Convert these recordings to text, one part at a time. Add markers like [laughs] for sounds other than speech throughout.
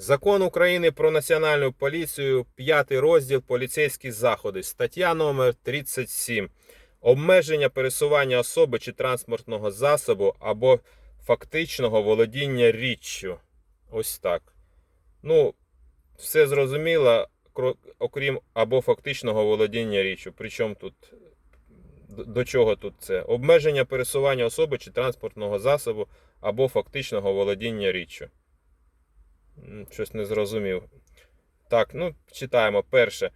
Закон України про національну поліцію, 5 розділ поліцейські заходи, стаття номер 37. Обмеження пересування особи чи транспортного засобу або фактичного володіння річчю. Ось так. Ну, все зрозуміло, окрім або фактичного володіння річчю. Причому тут до- чого тут це? Обмеження пересування особи чи транспортного засобу або фактичного володіння річчю. Щось не зрозумів. Так, ну читаємо. Перше.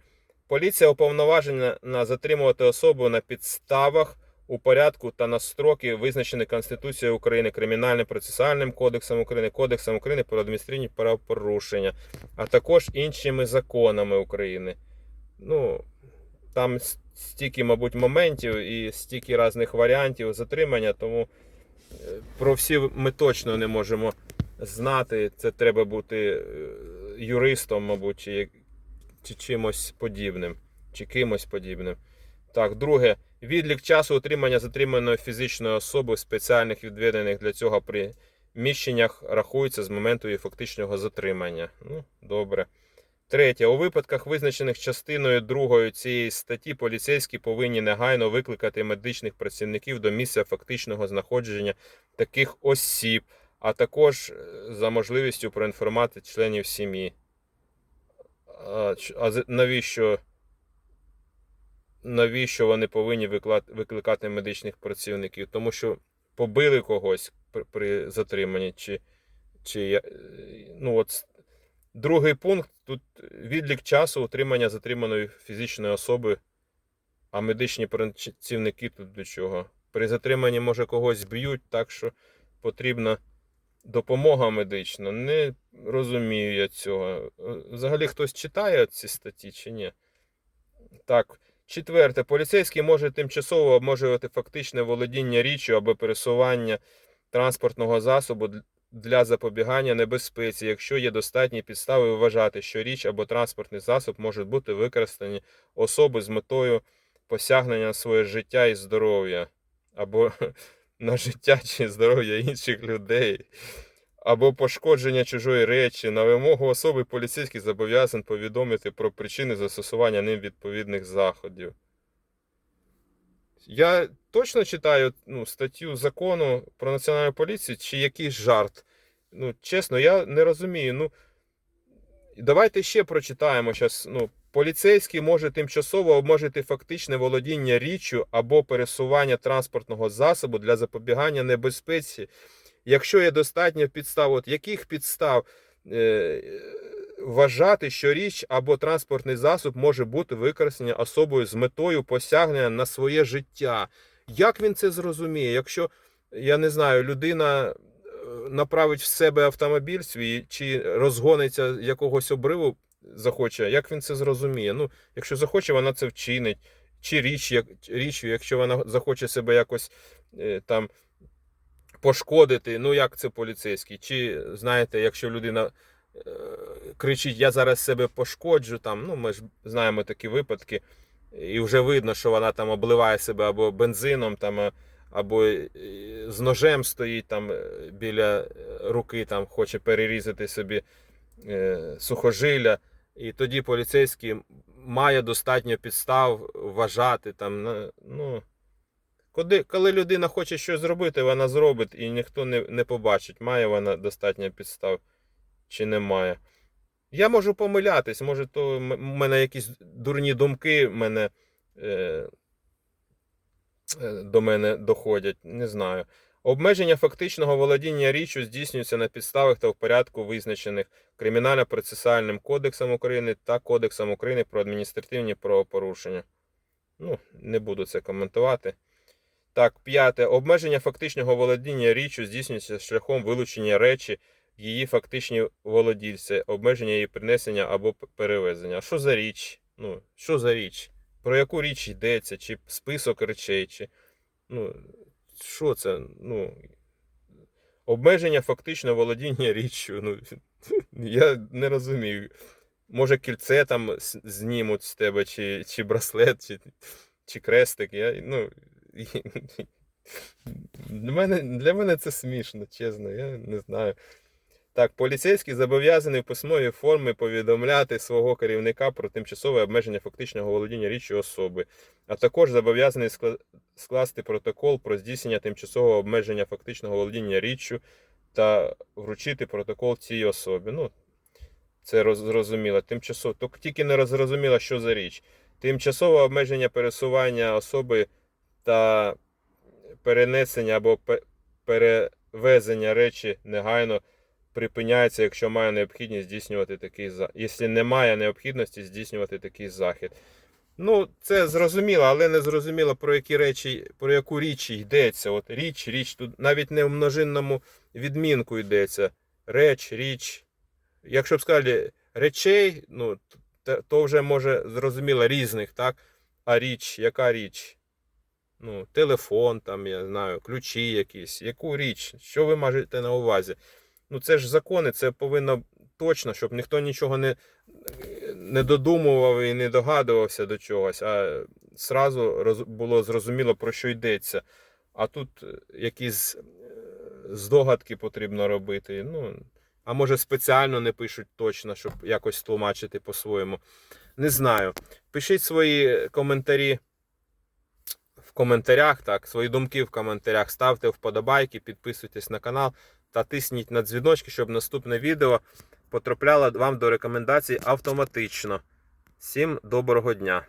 Поліція уповноважена на затримувати особу на підставах у порядку та на строки, визначені Конституцією України, Кримінальним процесуальним кодексом України, Кодексом України про адміністративні правопорушення, а також іншими законами України. Ну, там стільки, мабуть, моментів і стільки різних варіантів затримання, тому е, про всі ми точно не можемо знати. Це треба бути е, юристом, мабуть, чи, чи чимось подібним, чи кимось подібним. Так, друге, відлік часу утримання затриманої фізичної особи в спеціальних відведених для цього приміщеннях рахується з моменту її фактичного затримання. Ну, добре. Третє. У випадках, визначених частиною 2 цієї статті, поліцейські повинні негайно викликати медичних працівників до місця фактичного знаходження таких осіб, а також е, за можливістю проінформувати членів сім'ї. А, навіщо, навіщо вони повинні викликати медичних працівників? Тому що побили когось при, затриманні, чи, чи е, ну от другий пункт тут відлік часу утримання затриманої фізичної особи, а медичні працівники тут до чого? При затриманні, може, когось б'ють, так що потрібна допомога медична. Не розумію я цього. Е, Взагалі хтось читає ці статті чи ні? Так. Четверте, поліцейський може тимчасово обмежувати фактичне володіння річчю або пересування транспортного засобу для запобігання небезпеці, якщо є достатні підстави вважати, що річ або транспортний засоб можуть бути використані особи з метою посягнення на своє життя і здоров'я, або на життя чи здоров'я інших людей, або пошкодження чужої речі. На вимогу особи поліцейський зобов'язаний повідомити про причини застосування ним відповідних заходів. Я точно читаю ну, статтю закону про національну поліцію, чи якийсь жарт. Ну, чесно, я не розумію. Ну, давайте ще прочитаємо зараз. Ну, поліцейський може тимчасово обмежити фактичне володіння річчю або пересування транспортного засобу для запобігання небезпеці, якщо є достатньо підстав. От яких підстав е, вважати, що річ або транспортний засіб може бути використаний особою з метою посягнення на своє життя. Як він це зрозуміє? Якщо, я не знаю, людина е, направить в себе автомобіль свій чи розгониться якогось обриву, захоче, як він це зрозуміє? Ну, якщо захоче, вона це вчинить. Чи річ, як, річчю, якщо вона захоче себе якось е, там пошкодити, ну як це поліцейський? Чи знаєте, якщо людина е, кричить, я зараз себе пошкоджу, там, ну ми ж знаємо такі випадки, і вже видно, що вона там обливає себе або бензином, там, е, або з ножем стоїть там біля руки, там хоче перерізати собі сухожилля. І тоді поліцейський має достатньо підстав вважати там, ну. Коли, коли людина хоче щось зробити, вона зробить і ніхто не, не побачить, має вона достатньо підстав чи немає. Я можу помилятись, може, то в мене якісь дурні думки мене, е, е, до мене доходять, не знаю. Обмеження фактичного володіння річчю здійснюється на підставах та в порядку, визначених Кримінально-процесуальним кодексом України та Кодексом України про адміністративні правопорушення. Ну, не буду це коментувати. Так, п'яте. Обмеження фактичного володіння річчю здійснюється шляхом вилучення речі її фактичні володільці, обмеження її принесення або перевезення. Що за річ? Ну, що за річ? Про яку річ йдеться? Чи список речей, чи. Ну, що це? Ну. Обмеження фактично володіння річчю. Ну, [laughs] я не розумію. Може, кільце там знімуть з тебе, чи, чи браслет, чи, чи крестик. Я, ну, [laughs] для, мене, для мене це смішно, чесно, я не знаю. Так, поліцейський зобов'язаний в письмовій формі повідомляти свого керівника про тимчасове обмеження фактичного володіння річчю особи, а також зобов'язаний скласти протокол про здійснення тимчасового обмеження фактичного володіння річчю та вручити протокол цій особі. Ну, це зрозуміло. Тимчасово, тільки- не зрозуміло, що за річ. Тимчасове обмеження пересування особи та перенесення або перевезення речі негайно припиняється, якщо має необхідність здійснювати такий захід. Якщо немає необхідності здійснювати такий захід. Ну, це зрозуміло, але не зрозуміло, про які речі, про яку річ йдеться. От річ, річ, тут навіть не в множинному відмінку йдеться. Реч, річ. Якщо б сказали речей, ну, то, вже може зрозуміло різних, так? А річ, яка річ? Ну, телефон, там, я знаю, ключі якісь. Яку річ? Що ви маєте на увазі? Ну, це ж закони, це повинно точно, щоб ніхто нічого не, не додумував і не догадувався до чогось, а сразу роз, було зрозуміло, про що йдеться. А тут е, якісь е, здогадки потрібно робити. Ну, а може спеціально не пишуть точно, щоб якось тлумачити по-своєму. Не знаю. Пишіть свої коментарі в коментарях, так, свої думки в коментарях, ставте вподобайки, підписуйтесь на канал та тисніть на дзвіночки, щоб наступне відео потрапляло вам до рекомендацій автоматично. Всім доброго дня!